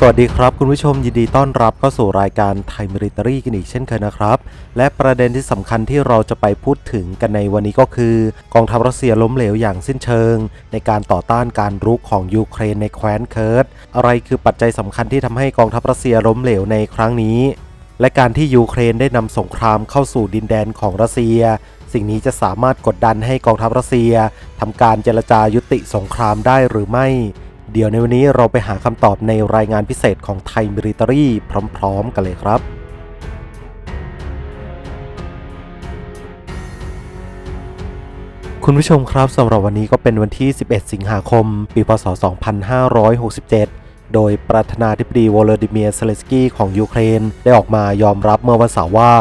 สวัสดีครับ คุณผู้ชมยินดีต้อนรับเข้าสู่รายการไทยมิลิตรีกันอีกเช่นเคยนะครับ และประเด็นที่สำคัญที่เราจะไปพูดถึงกันในวันนี้ก็คือ กองทัพรัสเซียล้มเหลวอย่างสิ้นเชิง ในการต่อต้านการรุกของยูเครนในแคว้นเคิร์ดอะไรคือปัจจัยสำคัญที่ทำให้กองทัพรัสเซียล้มเหลวในครั้งนี้ และการที่ยูเครนได้นำสงครามเข้าสู่ดินแดนของรัสเซีย สิ่งนี้จะสามารถกดดันให้กองทัพรัสเซียทำการเจรจายุติสงครามได้หรือไม่ เดี๋ยวในวันนี้เราไปหาคำตอบในรายงานพิเศษของไทยมิลิเตอรี่พร้อมๆ กันเลยครับคุณผู้ชมครับสำหรับวันนี้ก็เป็นวันที่ 11 สิงหาคม ปี พศ 2567 โดยประธานาธิบดีวลาดิเมียร์เซเลสกี้ของยูเครน ได้ออกมายอมรับเมื่อวันเสาร์ว่า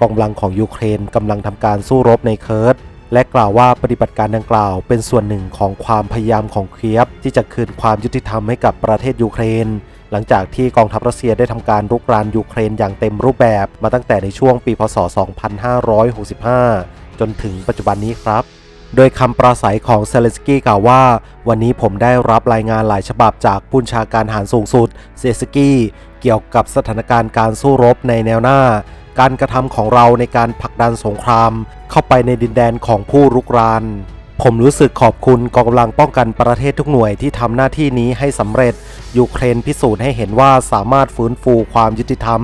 กองกำลังของยูเครนกำลังทำการสู้รบในเคิร์ด และกล่าวว่าปฏิบัติการดังกล่าว เป็นส่วนหนึ่งของความพยายามของเคียฟที่จะคืนความยุติธรรมให้กับประเทศยูเครน หลังจากที่กองทัพรัสเซียได้ทำการรุกรานยูเครนอย่างเต็มรูปแบบมาตั้งแต่ในช่วงปีพศ 2565 จนถึงปัจจุบันนี้ครับโดยคำปราศัยของเซเลนสกี้กล่าวว่า วันนี้ผมได้รับรายงานหลายฉบับจากผู้ชาการทหารสูงสุดเซเลสกี้เกี่ยวกับสถานการณ์การสู้รบในแนวหน้า การกระทำของเราในการผลักดันสงคราม เข้าไปในดินแดนของผู้รุกราน ผมรู้สึกขอบคุณกองกำลังป้องกันประเทศทุกหน่วยที่ทำหน้าที่นี้ให้สำเร็จ ยูเครนพิสูจน์ให้เห็นว่าสามารถฟื้นฟูความยุติธรรม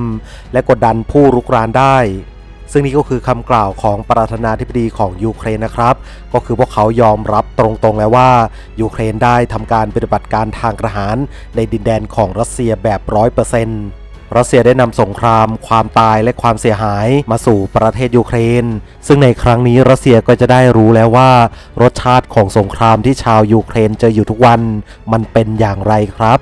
และกดดันผู้รุกรานได้ซึ่งนี่ก็คือคำกล่าวของประธานาธิบดีของยูเครนนะครับ ก็คือพวกเขายอมรับตรงๆแล้วว่ายูเครนได้ทำการปฏิบัติการทางทหารในดินแดนของรัสเซียแบบร้อยเปอร์เซ็นต์ รัสเซียได้นำสงคราม ความตายและความเสียหายมาสู่ประเทศยูเครน ซึ่งในครั้งนี้รัสเซียก็จะได้รู้แล้วว่า รสชาติของสงครามที่ชาวยูเครนเจออยู่ทุกวัน มันเป็นอย่างไรครับ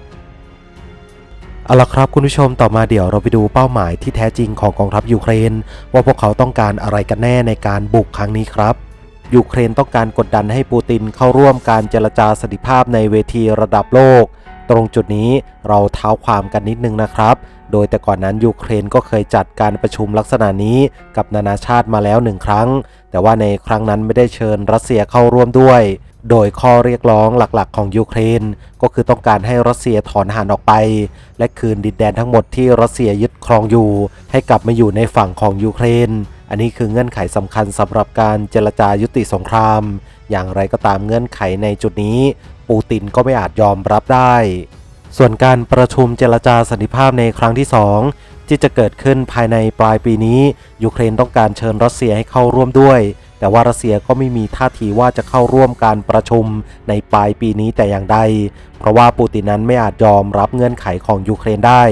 เอาละครับคุณผู้ชมต่อมาเดี๋ยวเราไปดูเป้าหมายที่แท้จริงของกองทัพยูเครน ว่าพวกเขาต้องการอะไรกันแน่ในการบุกครั้งนี้ครับยูเครนต้องการกดดันให้ปูตินเข้าร่วมการเจรจาสันติภาพในเวทีระดับโลก ตรงจุดนี้เราเท้าความกันนิดนึงนะครับ โดยแต่ก่อนนั้นยูเครนก็เคยจัดการประชุมลักษณะนี้กับนานาชาติมาแล้วหนึ่งครั้ง แต่ว่าในครั้งนั้นไม่ได้เชิญรัสเซียเข้าร่วมด้วย โดยข้อเรียกร้องหลักๆ ของยูเครน ก็คือต้องการให้รัสเซียถอนทหารออกไป และคืนดินแดนทั้งหมดที่รัสเซียยึดครองอยู่ ให้กลับมาอยู่ในฝั่งของยูเครน อันนี้คือเงื่อนไขสำคัญสำหรับการเจรจายุติสงคราม อย่างไรก็ตามเงื่อนไขในจุดนี้ ปูตินก็ไม่อาจยอมรับได้ ส่วนการประชุมเจรจาสันติภาพในครั้งที่ 2 ที่จะเกิดขึ้นภายในปลายปีนี้ ยูเครนต้องการเชิญรัสเซียให้เข้าร่วมด้วย แต่ว่ารัสเซียก็ไม่มีท่าทีว่าจะเข้าร่วมการประชุมในปลายปีนี้แต่อย่างใด เพราะว่าปูตินนั้นไม่อาจยอมรับเงื่อนไขของยูเครนได้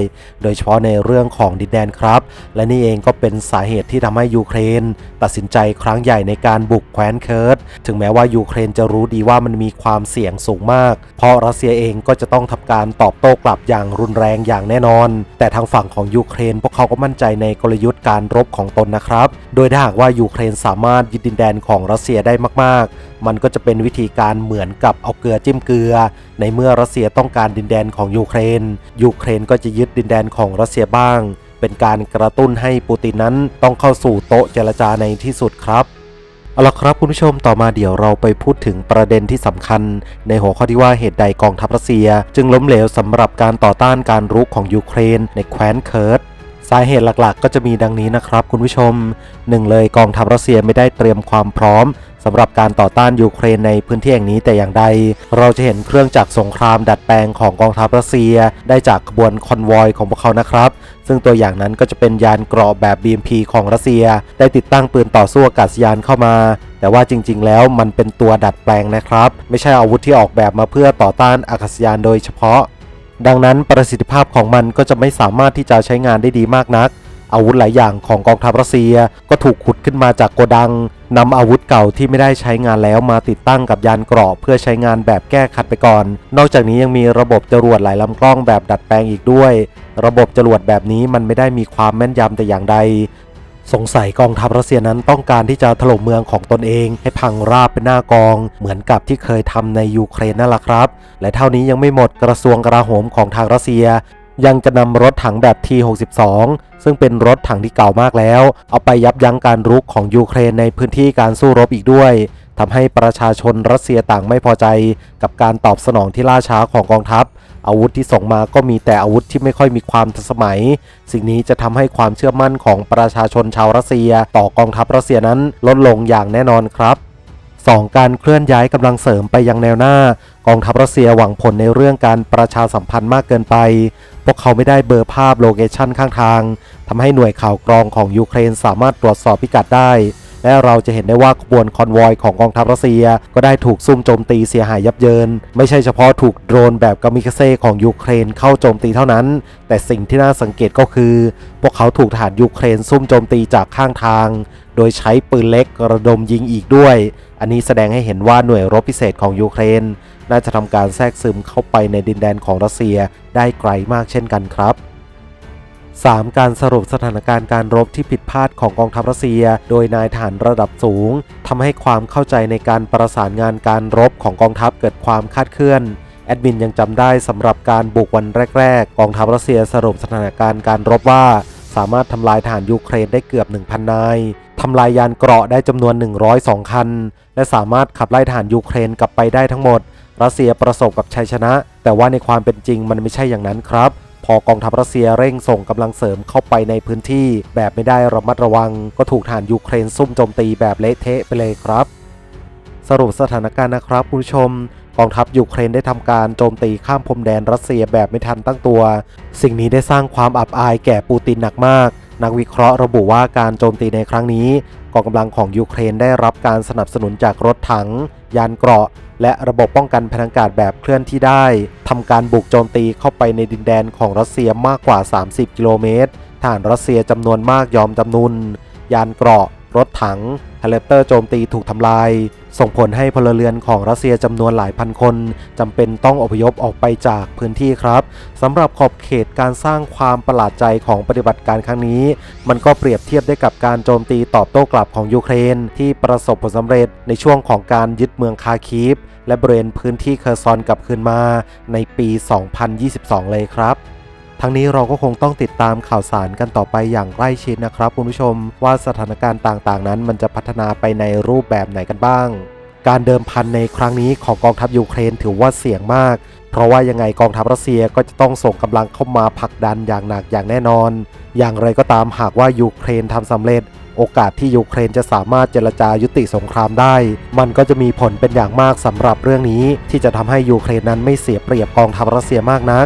โดยเฉพาะในเรื่องของดินแดนครับ และนี่เองก็เป็นสาเหตุที่ทำให้ยูเครน ตัดสินใจครั้งใหญ่ในการบุกแคว้นเคิร์ดถึงแม้ว่ายูเครนจะรู้ดีว่ามันมีความเสี่ยงสูงมาก เพราะรัสเซียเองก็จะต้องทำการตอบโต้กลับอย่างรุนแรงอย่างแน่นอน แต่ทางฝั่งของยูเครน พวกเขาก็มั่นใจในกลยุทธ์การรบของตนนะครับ โดยถ้าหากว่ายูเครนสามารถยึดดินแดนของรัสเซียได้มาก ๆ มันก็จะเป็นวิธีการเหมือนกับเอาเกลือจิ้มเกลือ ในเมื่อรัสเซียต้องการดินแดนของยูเครน ยูเครนก็จะยึดดินแดนของรัสเซียบ้าง เป็นการกระตุ้นให้ปูตินนั้นต้องเข้าสู่โต๊ะเจรจาในที่สุดครับเอาละครับคุณผู้ชมต่อมาเดี๋ยวเราไปพูดถึงประเด็นที่สำคัญ ในหัวข้อที่ว่าเหตุใดกองทัพรัสเซีย จึงล้มเหลวสำหรับการต่อต้านการรุกของยูเครนในแคว้นเคิร์ด สาเหตุหลักๆ ก็จะมีดังนี้นะครับคุณผู้ชม 1 เลยกองทัพรัสเซียไม่ได้เตรียมความพร้อมสำหรับการต่อต้านยูเครนในพื้นที่แห่งนี้แต่อย่างใด เราจะเห็นเครื่องจักรสงครามดัดแปลงของกองทัพรัสเซีย ได้จากขบวนคอนวอยของพวกเขานะครับ ซึ่งตัวอย่างนั้นก็จะเป็นยานเกราะแบบ BMP ของรัสเซีย ได้ติดตั้งปืนต่อสู้อากาศยานเข้ามา แต่ว่าจริง ๆ แล้วมันเป็นตัวดัดแปลงนะครับ ไม่ใช่อาวุธที่ออกแบบมาเพื่อต่อต้านอากาศยานโดยเฉพาะ ดังนั้นประสิทธิภาพของมันก็จะไม่สามารถที่จะใช้งานได้ดีมากนัก อาวุธหลายอย่างของกองทัพรัสเซียก็ถูกขุดขึ้นมาจากโกดังนำอาวุธเก่าที่ไม่ได้ใช้งานแล้วมาติดตั้งกับยานเกราะเพื่อใช้งานแบบแก้ขัดไปก่อน นอกจากนี้ยังมีระบบจรวดหลายลำกล้องแบบดัดแปลงอีกด้วย ระบบจรวดแบบนี้มันไม่ได้มีความแม่นยำแต่อย่างใด สงสัยกองทัพรัสเซียนั้นต้องการที่จะถล่มเมืองของตนเอง ให้พังราบเป็นหน้ากอง เหมือนกับที่เคยทำในยูเครนนั่นแหละครับ และเท่านี้ยังไม่หมดกระทรวงกลาโหมของทางรัสเซีย ยังจะนำรถถังแบบ T62 ซึ่งเป็นรถถังที่เก่ามากแล้ว เอาไปยับยั้งการรุกของยูเครนในพื้นที่การสู้รบอีกด้วยทำให้ประชาชนรัสเซียต่างไม่พอใจ กับการตอบสนองที่ล่าช้าของกองทัพ อาวุธที่ส่งมาก็มีแต่อาวุธที่ไม่ค่อยมีความทันสมัย สิ่งนี้จะทำให้ความเชื่อมั่นของประชาชนชาวรัสเซีย ต่อกองทัพรัสเซียนั้นลดลงอย่างแน่นอนครับ 2. การเคลื่อนย้ายกำลังเสริมไปยังแนวหน้า กองทัพรัสเซียหวังผลในเรื่องการประชาสัมพันธ์มากเกินไป พวกเขาไม่ได้เบอร์ภาพโลเคชันข้างทางทำให้หน่วยข่าวกรองของยูเครนสามารถตรวจสอบพิกัดได้ และเราจะเห็นได้ว่าขบวนคอนวอยของกองทัพรัสเซีย ก็ได้ถูกซุ่มโจมตีเสียหายยับเยิน ไม่ใช่เฉพาะถูกโดรนแบบกามิคาเซ่ของยูเครนเข้าโจมตีเท่านั้น แต่สิ่งที่น่าสังเกตก็คือ พวกเขาถูกทหารยูเครนซุ่มโจมตีจากข้างทาง โดยใช้ปืนเล็กระดมยิงอีกด้วย อันนี้แสดงให้เห็นว่าหน่วยรบพิเศษของยูเครน น่าจะทำการแทรกซึมเข้าไปในดินแดนของรัสเซียได้ไกลมากเช่นกันครับ 3. การสรุปสถานการณ์การรบที่ผิดพลาดของกองทัพรัสเซีย โดยนายทหารระดับสูงทำให้ความเข้าใจในการประสานงานการรบของกองทัพเกิดความคาดเคลื่อน แอดมินยังจำได้สำหรับการบุกวันแรก ๆ กองทัพรัสเซียสรุปสถานการณ์การรบว่า สามารถทำลายฐานยูเครนได้เกือบ 1,000 นายทำลายยานเกราะได้จำนวน 102 คัน และสามารถขับไล่ฐานยูเครนกลับไปได้ทั้งหมด รัสเซียประสบกับชัยชนะ แต่ว่าในความเป็นจริงมันไม่ใช่อย่างนั้นครับ พอกองทัพรัสเซียเร่งส่งกำลังเสริมเข้าไปในพื้นที่ แบบไม่ได้ระมัดระวัง ก็ถูกฐานยูเครนซุ่มโจมตีแบบเละเทะไปเลยครับ สรุปสถานการณ์นะครับคุณผู้ชมกองทัพยูเครนได้ทำการโจมตีข้ามพรมแดนรัสเซียแบบไม่ทันตั้งตัว สิ่งนี้ได้สร้างความอับอายแก่ปูตินหนักมาก นักวิเคราะห์ระบุว่าการโจมตีในครั้งนี้กองกำลังของยูเครนได้รับการสนับสนุนจากรถถัง ยานเกราะ และระบบป้องกันพลังกาศแบบเคลื่อนที่ได้ทำการบุกโจมตีเข้าไปในดินแดนของรัสเซียมากกว่า 30 กิโลเมตรฐานรัสเซียจำนวนมากยอมจำนุน ยานเกราะ รถถังเฮลิคอปเตอร์โจมตีถูกทำลาย ส่งผลให้พลเรือนของรัสเซียจำนวนหลายพันคนจำเป็นต้องอพยพออกไปจากพื้นที่ครับสำหรับขอบเขตการสร้างความประหลาดใจของปฏิบัติการครั้งนี้ มันก็เปรียบเทียบได้กับการโจมตีตอบโต้กลับของยูเครน ที่ประสบผลสำเร็จในช่วงของการยึดเมืองคาคีฟและบริเวณพื้นที่เคอร์ซอนกลับคืนมาในปี 2022 เลยครับ ทั้งนี้เราก็คงต้องติดตามข่าวสารกันต่อไปอย่างใกล้ชิดนะครับคุณผู้ชมว่าสถานการณ์ต่างๆ นั้นมันจะพัฒนาไปในรูปแบบไหนกันบ้าง การเดิมพันในครั้งนี้ของกองทัพยูเครนถือว่าเสี่ยงมาก เพราะว่ายังไงกองทัพรัสเซียก็จะต้องส่งกำลังเข้ามาผลักดันอย่างหนักอย่างแน่นอน อย่างไรก็ตามหากว่ายูเครนทำสำเร็จโอกาสที่ยูเครนจะสามารถเจรจายุติสงครามได้ มันก็จะมีผลเป็นอย่างมากสำหรับเรื่องนี้ ที่จะทำให้ยูเครนนั้นไม่เสียเปรียบกองทัพรัสเซียมากนัก